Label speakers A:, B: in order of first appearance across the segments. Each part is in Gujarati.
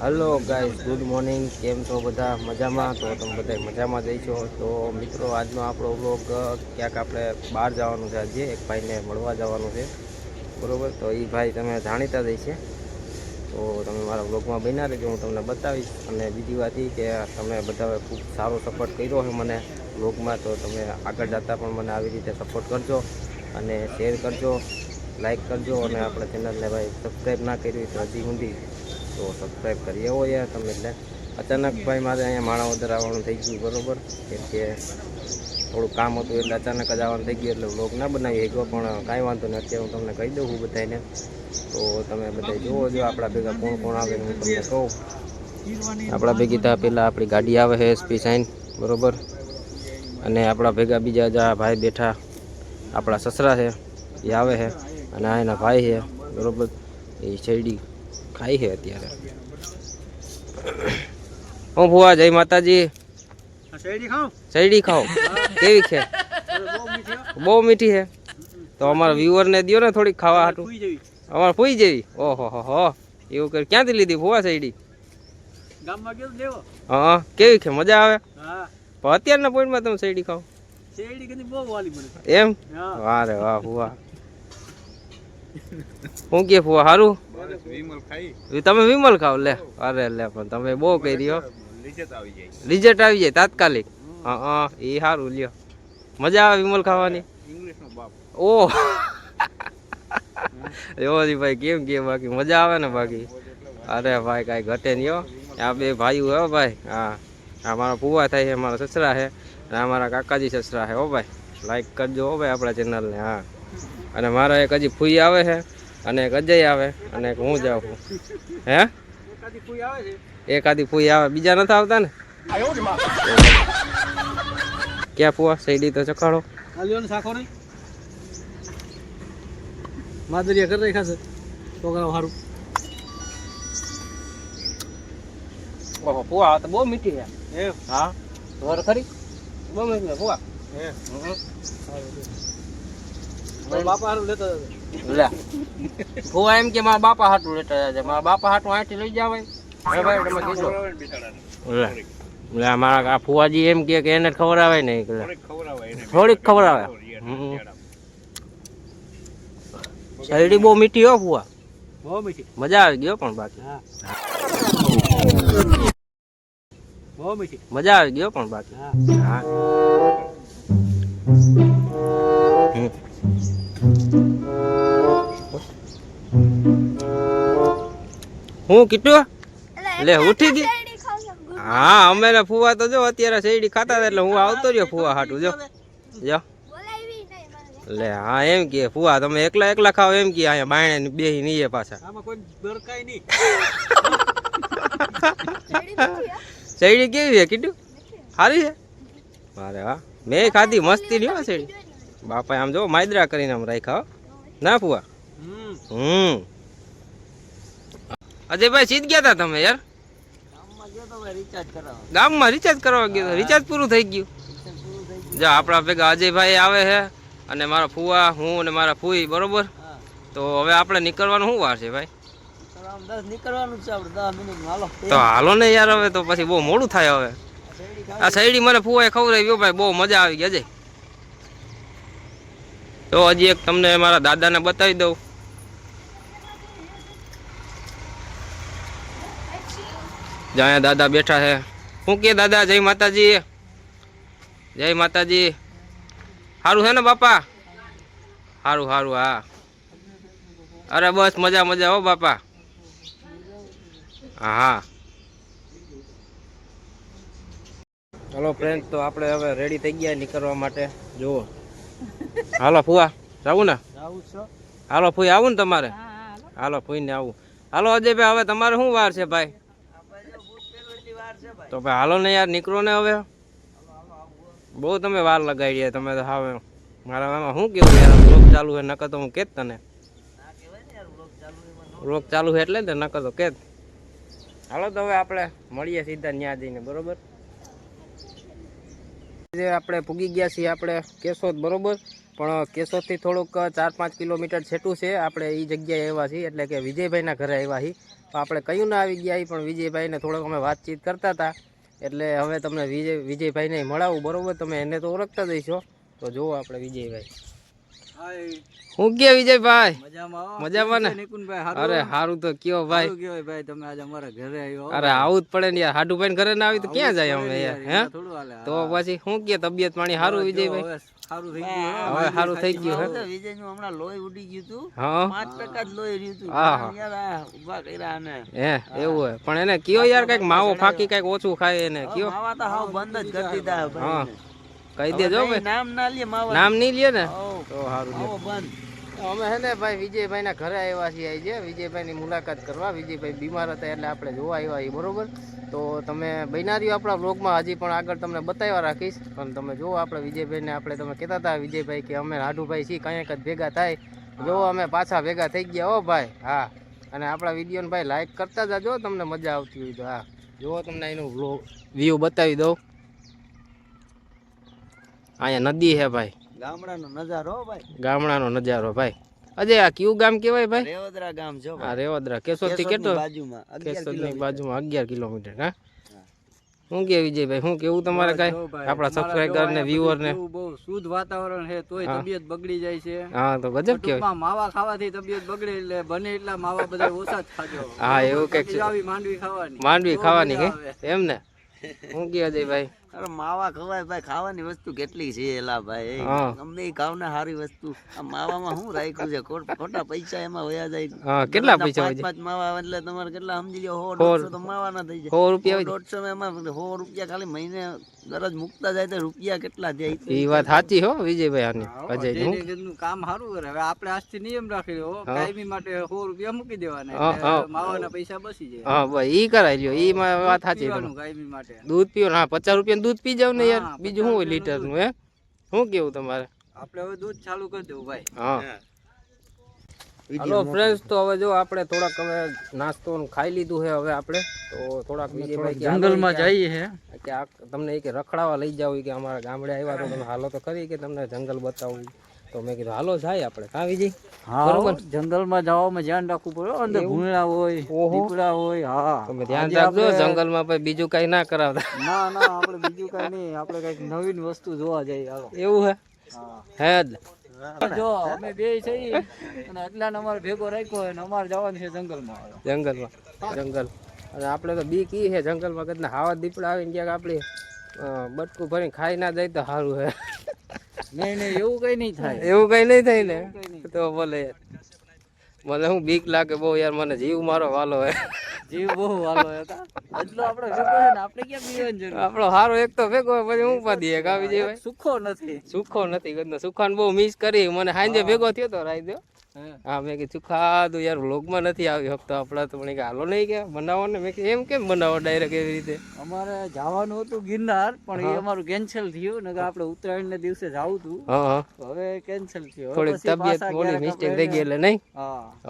A: હલો ગાઈસ ગુડ મોર્નિંગ કેમ છો બધા? મજામાં? તો તમે બધા મજામાં જઈશો તો મિત્રો, આજનો આપણો બ્લોગ ક્યાંક આપણે બહાર જવાનું છે આજે. એક ભાઈને મળવા જવાનું છે. બરાબર? તો એ ભાઈ તમે જાણીતા જ છે તો તમે મારા બ્લોગમાં બન્યા રહેજો. હું તમને બતાવીશ અને બીજી વાત એ કે તમે બધાએ ખૂબ સારો સપોર્ટ કર્યો છે મને બ્લોગમાં તો તમે આગળ જતાં પણ મને આવી રીતે સપોર્ટ કરજો અને શેર કરજો લાઇક કરજો અને આપણે ચેનલને ભાઈ સબસ્ક્રાઈબ ના કરી તો હજી ઊંધી તો સબસ્ક્રાઈબ કરી આવો યાર તમે એટલે. અચાનક ભાઈ મારે અહીંયા માણાવદર આવવાનું થઈ ગયું, બરોબર? કેમ કે થોડું કામ હતું એટલે અચાનક જ આવવાનું થઈ ગયું, એટલે વ્લોગ ના બનાવી શક્યો પણ કાંઈ વાંધો નથી, અત્યારે હું તમને કહી દઉં હું બધાને તો તમે બધા જુઓ જો આપણા ભેગા કોણ કોણ આવે હું તમને કહું. આપણા ભેગી ત્યાં પહેલાં આપણી ગાડી આવે છે એસપી સાઈન, બરોબર? અને આપણા ભેગા બીજા જ ભાઈ બેઠા, આપણા સસરા છે, એ આવે છે, અને આ એના ભાઈ છે, બરોબર? એ શેરડી ખાઈ છે અત્યારે. હું ભુવા જય માતાજી.
B: શેરડી
A: ખાઓ. કેવી છે?
B: બહુ મીઠી
A: છે. તો અમારા વ્યુઅરને દ્યો ને થોડીક ખાવા હાટું. અમારે ફૂઈ જેવી. ઓહો હો હો. એવું કરી ક્યાંથી લીધી ભુવા શેરડી? હા કેવી છે? મજા આવે? અત્યારના પોઈન્ટમાં તમે શેરડી ખાઓ. એમ?
B: વારે
A: વાહ રે વાહ ભુવા. હું કે ફુવા સારું
B: વિમલ ખાઈ.
A: તમે વિમલ ખાવ લે. અરે લે પણ તમે બહુ કહી રહ્યો
B: લિજત આવી જાય.
A: રિઝલ્ટ આવી જાય તાત્કાલિક. હા હા એ સારું લ્યો. મજા આવે વિમલ ખાવાની?
B: ઓ. નો
A: ઓહ એવો ભાઈ કેમ કે બાકી? મજા આવે ને બાકી? અરે ભાઈ કાંઈ ઘટે નહીં હો. આ બે ભાઈઓ હો ભાઈ. હા. આ મારા ફુવા થાય છે મારા સસરા છે. અને અમારા કાકાજી સસરા છે હો ભાઈ. લાઈક કરજો હો ભાઈ આપણા ચેનલને હા. અને મારા એક હજી ફૂઈ આવે છે અને એક અજય આવે અને એક હું જાઉં છું. હે? એક આદી ફૂઈ આવે. બીજા નથી આવતા ને? ક્યાં ફુવા? શૈલી તો ચખાડો.
B: ને શાખો નહીં? માદરિયા કરી રાખ્યા છે. છોકરાઓ સારું
A: ઓહો ફુવા તો બહુ મીઠી છે. હા? ઘર ખરી? બહુ મીઠી ફુવા.
B: હે. મારા બાપા સારું લેતા
A: લે. ફુવા એમ કે મારા બાપા હાટું લેતા જાય મારા બાપા હાટું અહીંથી લઈ જાવ હવે ભાઈ તમે કીધું. લે. લે મારા આ ફુવાજી એમ કે કે એને ખવડાવે નહીં. થોડીક ખવડાવે હમ. શેરડી બહુ મીઠી હો ફુવા.
B: બહુ મીઠી.
A: મજા આવી ગયો પણ બાકી.
B: હા. બહુ મીઠી.
A: મજા આવી ગયો પણ બાકી.
B: હા.
A: હું કીધું? લે ઉઠી ગઈ. હા અમે ને ફુવા તો જો અત્યારે શેરડી ખાતા હતા એટલે હું આવતો રહ્યો ફુવા હાટું જો. જો. લે હા એમ કે ફુવા તમે એકલા એકલા ખાઓ એમ કે અહીંયા બાયણે બે નહીં પાછા.
B: આમાં કોઈ દરકાય નહીં.
A: શેરડી કેવી છે કીટું સારી છે? મારે વાહ મેં ખાધી મસ્તી નહીં હો શેરડી. બાપા આમ જો માયદરા કરીને આમ રાખ્યા હો. ના ફુવા?
B: હમ.
A: હમ. અજયભાઈ સીધ ગયા હતા તમે યાર?
B: ગામમાં રિચાર્જ કરાવવા.
A: ગામમાં રિચાર્જ કરવા ગયો રિચાર્જ પૂરું થઈ ગયું? જો આપણા ભેગા અજયભાઈ આવે છે અને મારા ફુવા હું અને મારા ફૂઈ બરોબર? તો હવે આપણે નીકળવાનું શું વાર છે ભાઈ?
B: તો હાલો
A: ને યાર હવે તો પછી બહુ મોડું થાય હવે. આ શેરડી મને ફુવાએ ખવડાવ્યો ભાઈ બહુ મજા આવી ગઈ અજય. તો હજી એક તમને મારા દાદાને બતાવી દઉં. જ્યાં દાદા બેઠા છે. શું કે દાદા જય માતાજી. જય માતાજી. સારું છે ને બાપા? સારું સારું હા. અરે બસ મજા મજા હો બાપા. હા હા. ચલો ફ્રેન્ડ તો આપણે હવે રેડી થઈ ગયા નીકળવા માટે. જુઓ. હાલો ફુવા જાવું ને?
B: જાવું છો?
A: હાલો ફુઈ આવું ને તમારે? હાલો ફુઈને આવું. હાલો અજયભાઈ હવે તમારે શું વાર છે ભાઈ? તો ભાઈ હાલો ને યાર, નીકળો ને હવે. બહુ તમે વાર લગાડી તમે તો હવે મારા એમાં શું કેવું યાર બ્લોક ચાલુ છે, નકર તો હું કેત તને. રોગ ચાલુ છે એટલે ને, નકર તો કેત. હાલો તો હવે આપણે મળીએ સીધા ન્યા જઈને, બરોબર? આપણે પૂગી ગયા છીએ, આપણે કેશોદ, બરોબર? પણ કેશોદથી થોડુંક ચાર પાંચ કિલોમીટર છેટું છે. આપણે એ જગ્યાએ આવ્યા છીએ એટલે કે વિજયભાઈના ઘરે આવ્યા છીએ. તો આપણે કયું ના આવી ગયા પણ વિજયભાઈને થોડોક અમે વાતચીત કરતા હતા. એટલે હવે તમને વિજય વિજયભાઈને મળાવું બરાબર? તમે એને તો ઓળખતા દઈશો તો જુઓ આપણે વિજયભાઈ. હું કે વિજયભાઈ?
B: મજામાં
A: ને? અરે સારું તો કયો ભાઈ.
B: ભાઈ? તમે આજે અમારા ઘરે આવ્યો
A: અરે આવું જ પડે ને યાર. હાડુભાઈ ઘરે ના આવી તો ક્યાં જાય અમે યાર. હે? તો પછી હું કે તબિયત પાણી સારું વિજયભાઈ?
B: સારું થઈ ગયું
A: હવે સારું થઈ ગયું હે?
B: વિજયનું હમણાં લોહી ઉડી ગયું તું. પાંચ ટકા જ લોહી રહ્યું તું.
A: હા, હા.
B: યાર આ ઊભા કર્યા આને
A: હે એવું હોય. પણ એને કયો યાર કંઈક માવો ફાકી કંઈક ઓછું ખાય એને કયો?
B: માવા તો હાવ બંધ જ કરી દીધા
A: હા. કહી દેજો
B: નામ ના લે માવા
A: નામ નહીં લે ને. તો સારું
B: બંધ.
A: અમે હે ને ભાઈ વિજયભાઈ ના ઘરે આવ્યા છીએ આજે વિજયભાઈ ની મુલાકાત કરવા. વિજયભાઈ બીમાર હતા એટલે આપણે જોવા આવ્યા છીએ, બરોબર? તો તમે બન્યા આપણા બ્લોગમાં હજી પણ આગળ તમને બતાવ્યા રાખીશ. પણ તમે જુઓ આપણે વિજયભાઈને. આપણે તમે કહેતા હતા વિજયભાઈ કે અમે રાઢુભાઈ છીએ, કંઈક જ ભેગા થાય. જુઓ અમે પાછા ભેગા થઈ ગયા હો ભાઈ. હા. અને આપણા વિડીયોને ભાઈ લાઈક કરતા જાજો, તમને મજા આવતી હોય તો. હા. જુઓ તમને એનું વ્લોગ વ્યૂ બતાવી દઉં. અહીંયા નદી છે ભાઈ.
B: ગામડાનો નજારો ભાઈ.
A: ગામડાનો નજારો ભાઈ. અજય આ કયું ગામ કહેવાય ભાઈ?
B: રેવદરા ગામ છો
A: આ રેવદરા. કેશોદથી કેટલો
B: બાજુમાં
A: કેશોદની બાજુમાં અગિયાર કિલોમીટર હા? શું કે વિજયભાઈ શું કેવું તમારે કઈ? આપણા સબસ્ક્રાઇબર ને વ્યુઅર ને
C: બહુ શુદ્ધ વાતાવરણ છે તોય તબિયત બગડી જાય છે.
A: હા તો ગજબ કેવાય
C: માવા ખાવાથી તબિયત બગડે એટલે બને એટલા માવા બધા ઓછા જ ખાજો.
A: હા એવું કંઈક
C: છે. માંડવી ખાવાની.
A: માંડવી ખાવાની કે એમ ને શું કે અજયભાઈ?
B: અરે માવા ખવાય ભાઈ ખાવાની વસ્તુ કેટલી છે એલા ભાઈ?
A: અમને
B: ગમે ને સારી વસ્તુ. આ માવામાં શું રાખ્યું છે? ખોટા પૈસા એમાં વયા જાય.
A: કેટલા પૈસા
B: પાંચ પાંચ માવા એટલે તમારે કેટલા સમજી લો સો દોઢસો તો માવા ના થઈ જાય.
A: સો રૂપિયા
B: દોઢસો એમાં સો રૂપિયા ખાલી મહિને દરરોજ મૂકતા જાય તો રૂપિયા કેટલા જાય?
A: એ વાત સાચી હો વિજયભાઈ આની અજય
C: કામ સારું કરે. હવે આપણે આજથી નિયમ રાખી લ્યો કાયમી માટે સો રૂપિયા મૂકી દેવાના. માવાના પૈસા બસી જાય.
A: હા ભાઈ ઈ કરાય લ્યો. ઈ વાત સાચી
C: માટે.
A: દૂધ પીવો હા પચાસ રૂપિયા દૂધ પી જાવ ને યાર બીજું શું હોય લીટરનું હે? શું કેવું તમારે?
C: આપણે હવે દૂધ ચાલુ કરી દેવું ભાઈ.
A: હા. હલો ફ્રેન્ડ્સ તો હવે જો આપણે થોડાક હવે નાસ્તો ખાઈ લીધું છે હવે આપણે તો થોડાક વિજયભાઈ
C: જંગલમાં જઈએ છે
A: કે આ તમને કે રખડાવા લઈ જાવ કે અમારા ગામડે આવ્યા તો તમે હાલો તો ખરી કે તમને જંગલ બતાવું. તો મેં કીધું હાલો જાય આપણે. કા વિજય?
C: હા જંગલમાં જવામાં ધ્યાન રાખવું પડે. અંદર ભૂંયડા હોય દીપડા હોય હા.
A: તમે ધ્યાન રાખજો જંગલમાં પછી બીજું કઈ ના કરાવતા.
C: ના ના આપણે બીજું કઈ નહીં. આપણે કંઈક નવીન વસ્તુ જોવા જઈએ
A: એવું હે?
C: હા.
A: જો.
C: અમે બે છીએ. અને એટલા અમારે ભેગો રાખ્યો અને અમારે જવાનું છે જંગલમાં
A: જંગલમાં. જંગલ. અને આપણે તો બી કી છે જંગલમાં કદાચ હાવા દીપડા આવીને ક્યાંક આપણે બટકું ભરીને ખાઈ ના જાય તો સારું હે.
C: નહીં નહીં એવું કઈ નહીં થાય.
A: એવું કઈ નહીં થાય ને? તો બોલે મને હું બીક લાગે બહુ યાર મને જીવ મારો વાલો હે.
C: જીવ બહુ વાલો એટલો આપણે ભેગો છે ને આપણે ક્યાં પીવાની જરૂર?
A: આપણો હારો એક તો ભેગો પછી હું જાય
C: સુખો નથી.
A: સુખો નથી સુખાને બહુ મિસ કરી. મને સાંજે ભેગો થયો તો રાઈ દો
C: હે.
A: મેં કીધું ખાધું યાર વ્લોગમાં નથી આવ્યો શકતો આપણા તો. મને હાલો નહીં કે બનાવો ને મેં એમ કેમ બનાવો ડાયરેક્ટ એવી રીતે?
C: અમારે જવાનું હતું ગિરનાર પણ એ અમારું કેન્સલ થયું નકર આપણે ઉત્તરાયણ દિવસે જવું હતું. હવે કેન્સલ થયું. થોડી
A: તબિયત
C: થોડી
A: મિસ્ટેક થઈ ગઈ એટલે નહીં?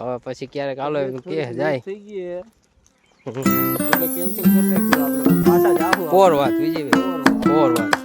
A: હવે પછી ક્યારેક હાલો એમ કે જાય.
C: થઈ ગઈ એટલે કેન્સલ કરી નાખ્યું આપણે પાછા જાવું
A: પોર વાત બીજી પોર વાત.